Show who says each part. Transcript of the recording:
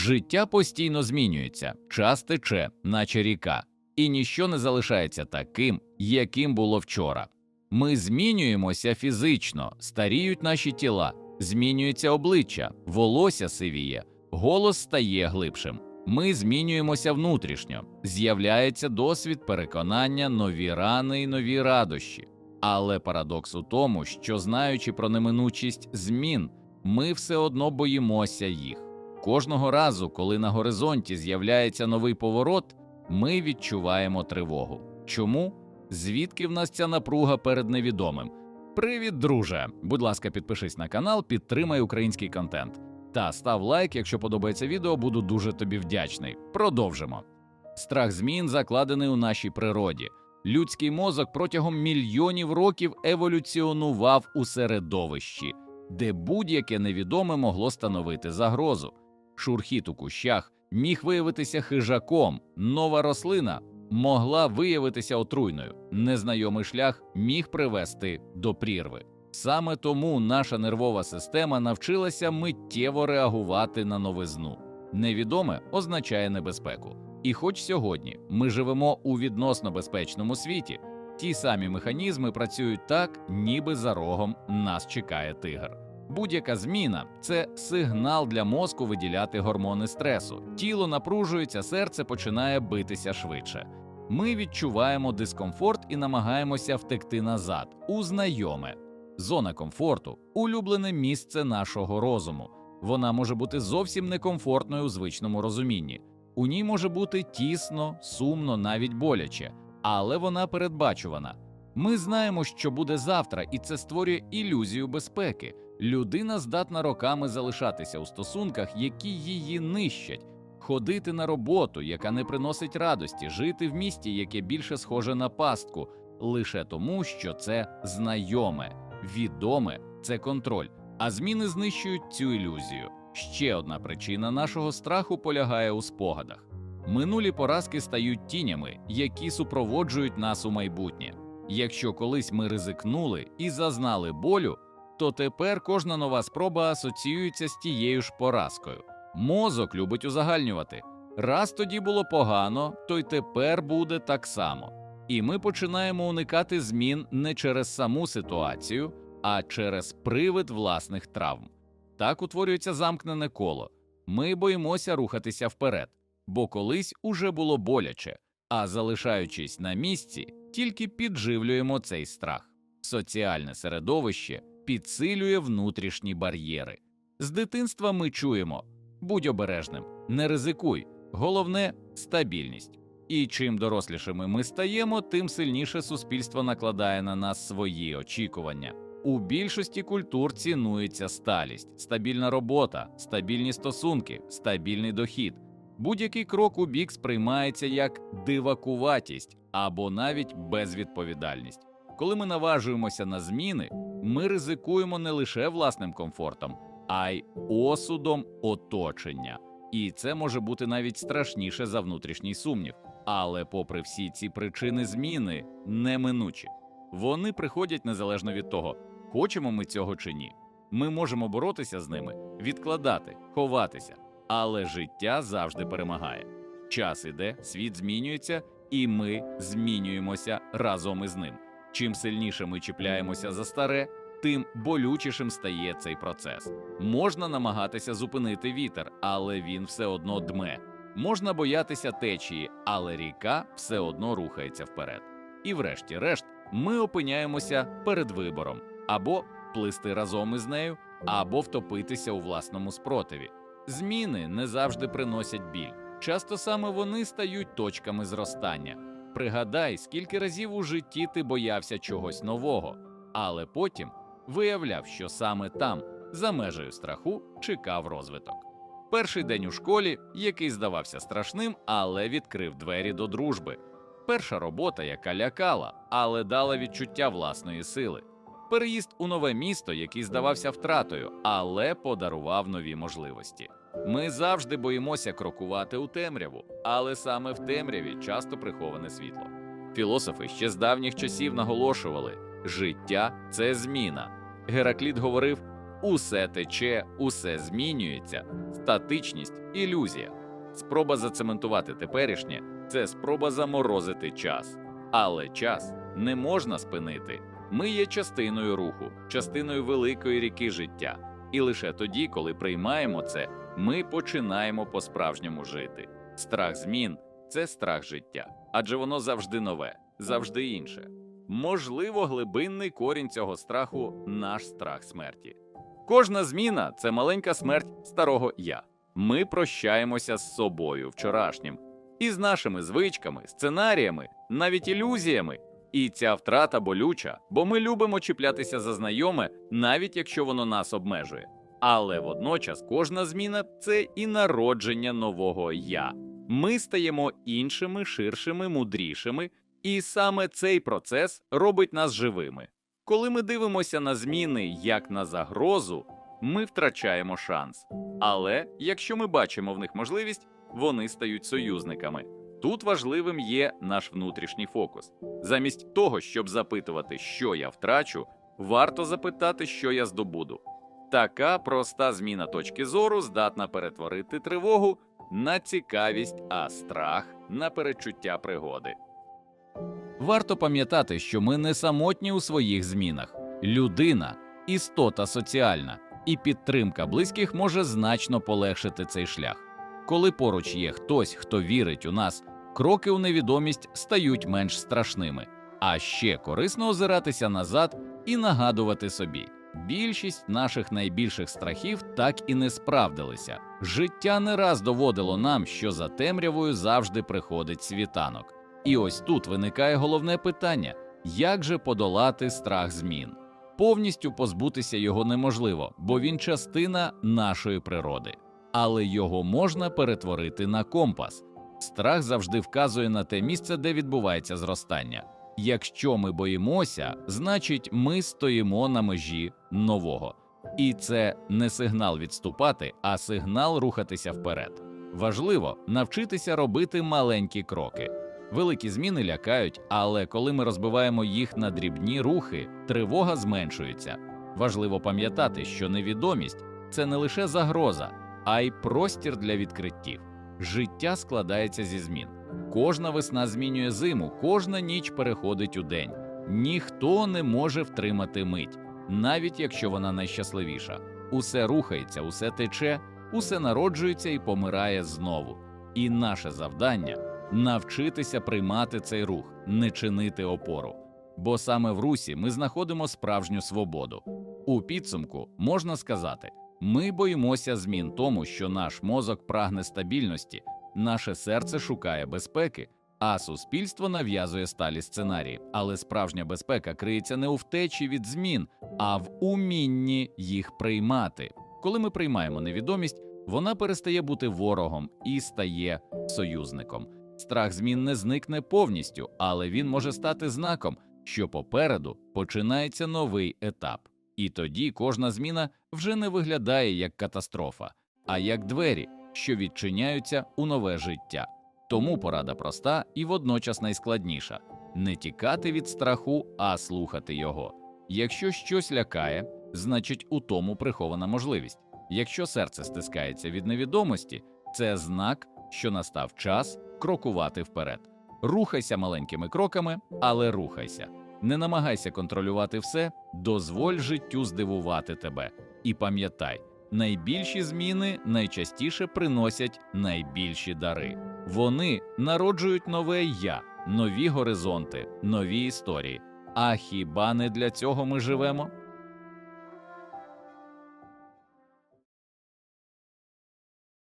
Speaker 1: Життя постійно змінюється, час тече, наче ріка, і ніщо не залишається таким, яким було вчора. Ми змінюємося фізично, старіють наші тіла, змінюється обличчя, волосся сивіє, голос стає глибшим. Ми змінюємося внутрішньо, з'являється досвід переконання, нові рани і нові радощі. Але парадокс у тому, що знаючи про неминучість змін, ми все одно боїмося їх. Кожного разу, коли на горизонті з'являється новий поворот, ми відчуваємо тривогу. Чому? Звідки в нас ця напруга перед невідомим? Привіт, друже! Будь ласка, підпишись на канал, підтримай український контент. Та став лайк, якщо подобається відео, буду дуже тобі вдячний. Продовжимо. Страх змін закладений у нашій природі. Людський мозок протягом мільйонів років еволюціонував у середовищі, де будь-яке невідоме могло становити загрозу. Шурхіт у кущах міг виявитися хижаком, нова рослина могла виявитися отруйною, незнайомий шлях міг привести до прірви. Саме тому наша нервова система навчилася миттєво реагувати на новизну. Невідоме означає небезпеку. І хоч сьогодні ми живемо у відносно безпечному світі, ті самі механізми працюють так, ніби за рогом нас чекає тигр. Будь-яка зміна це сигнал для мозку виділяти гормони стресу. Тіло напружується, серце починає битися швидше. Ми відчуваємо дискомфорт і намагаємося втекти назад, у знайоме. Зона комфорту улюблене місце нашого розуму. Вона може бути зовсім некомфортною у звичному розумінні. У ній може бути тісно, сумно, навіть боляче, але вона передбачувана. Ми знаємо, що буде завтра, і це створює ілюзію безпеки. Людина здатна роками залишатися у стосунках, які її нищать, ходити на роботу, яка не приносить радості, жити в місті, яке більше схоже на пастку, лише тому, що це знайоме, відоме це контроль. А зміни знищують цю ілюзію. Ще одна причина нашого страху полягає у спогадах. Минулі поразки стають тінями, які супроводжують нас у майбутнє. Якщо колись ми ризикнули і зазнали болю, то тепер кожна нова спроба асоціюється з тією ж поразкою. Мозок любить узагальнювати. Раз тоді було погано, то й тепер буде так само. І ми починаємо уникати змін не через саму ситуацію, а через привид власних травм. Так утворюється замкнене коло. Ми боїмося рухатися вперед, бо колись уже було боляче, а залишаючись на місці, тільки підживлюємо цей страх. Соціальне середовище підсилює внутрішні бар'єри. З дитинства ми чуємо будь обережним, не ризикуй, головне стабільність. І чим дорослішими ми стаємо, тим сильніше суспільство накладає на нас свої очікування. У більшості культур цінується сталість, стабільна робота, стабільні стосунки, стабільний дохід. Будь-який крок у бік сприймається як дивакуватість або навіть безвідповідальність. Коли ми наважуємося на зміни, ми ризикуємо не лише власним комфортом, а й осудом оточення. І це може бути навіть страшніше за внутрішній сумнів. Але, попри всі ці причини зміни, неминучі. Вони приходять незалежно від того, хочемо ми цього чи ні. Ми можемо боротися з ними, відкладати, ховатися, але життя завжди перемагає. Час іде, світ змінюється, і ми змінюємося разом із ним. Чим сильніше ми чіпляємося за старе, тим болючішим стає цей процес. Можна намагатися зупинити вітер, але він все одно дме. Можна боятися течії, але ріка все одно рухається вперед. І, врешті-решт, ми опиняємося перед вибором або плисти разом із нею, або втопитися у власному спротиві. Зміни не завжди приносять біль. Часто саме вони стають точками зростання. Пригадай, скільки разів у житті ти боявся чогось нового, але потім виявляв, що саме там, за межею страху, чекав розвиток. Перший день у школі, який здавався страшним, але відкрив двері до дружби. Перша робота, яка лякала, але дала відчуття власної сили. Переїзд у нове місто, який здавався втратою, але подарував нові можливості. Ми завжди боїмося крокувати у темряву, але саме в темряві часто приховане світло. Філософи ще з давніх часів наголошували: життя це зміна. Геракліт говорив: усе тече, усе змінюється. Статичність ілюзія. Спроба зацементувати теперішнє це спроба заморозити час. Але час не можна спинити. Ми є частиною руху, частиною великої ріки життя. І лише тоді, коли приймаємо це, ми починаємо по-справжньому жити. Страх змін це страх життя, адже воно завжди нове, завжди інше. Можливо, глибинний корінь цього страху наш страх смерті. Кожна зміна це маленька смерть старого я. Ми прощаємося з собою вчорашнім, і з нашими звичками, сценаріями, навіть ілюзіями. І ця втрата болюча, бо ми любимо чіплятися за знайоме, навіть якщо воно нас обмежує. Але водночас кожна зміна це і народження нового я. Ми стаємо іншими, ширшими, мудрішими, і саме цей процес робить нас живими. Коли ми дивимося на зміни як на загрозу, ми втрачаємо шанс. Але якщо ми бачимо в них можливість, вони стають союзниками. Тут важливим є наш внутрішній фокус. Замість того, щоб запитувати, що я втрачу, варто запитати, що я здобуду. Така проста зміна точки зору здатна перетворити тривогу на цікавість, а страх на перечуття пригоди. Варто пам'ятати, що ми не самотні у своїх змінах. Людина істота соціальна, і підтримка близьких може значно полегшити цей шлях. Коли поруч є хтось, хто вірить у нас, кроки у невідомість стають менш страшними, а ще корисно озиратися назад і нагадувати собі. Більшість наших найбільших страхів так і не справдилися. Життя не раз доводило нам, що за темрявою завжди приходить світанок. І ось тут виникає головне питання: як же подолати страх змін? Повністю позбутися його неможливо, бо він частина нашої природи, але його можна перетворити на компас. Страх завжди вказує на те місце, де відбувається зростання. Якщо ми боїмося, значить ми стоїмо на межі нового. І це не сигнал відступати, а сигнал рухатися вперед. Важливо навчитися робити маленькі кроки. Великі зміни лякають, але коли ми розбиваємо їх на дрібні рухи, тривога зменшується. Важливо пам'ятати, що невідомість це не лише загроза, а й простір для відкриттів. Життя складається зі змін. Кожна весна змінює зиму, кожна ніч переходить у день. Ніхто не може втримати мить, навіть якщо вона найщасливіша. Усе рухається, усе тече, усе народжується і помирає знову. І наше завдання навчитися приймати цей рух, не чинити опору. Бо саме в русі ми знаходимо справжню свободу. У підсумку можна сказати, ми боїмося змін тому, що наш мозок прагне стабільності, наше серце шукає безпеки, а суспільство нав'язує сталі сценарії. Але справжня безпека криється не у втечі від змін, а в умінні їх приймати. Коли ми приймаємо невідомість, вона перестає бути ворогом і стає союзником. Страх змін не зникне повністю, але він може стати знаком, що попереду починається новий етап. І тоді кожна зміна вже не виглядає як катастрофа, а як двері, що відчиняються у нове життя. Тому порада проста і водночас найскладніша не тікати від страху, а слухати його. Якщо щось лякає, значить у тому прихована можливість. Якщо серце стискається від невідомості, це знак, що настав час крокувати вперед. Рухайся маленькими кроками, але рухайся. Не намагайся контролювати все, дозволь життю здивувати тебе. І пам'ятай, найбільші зміни найчастіше приносять найбільші дари. Вони народжують нове я, нові горизонти, нові історії. А хіба не для цього ми живемо?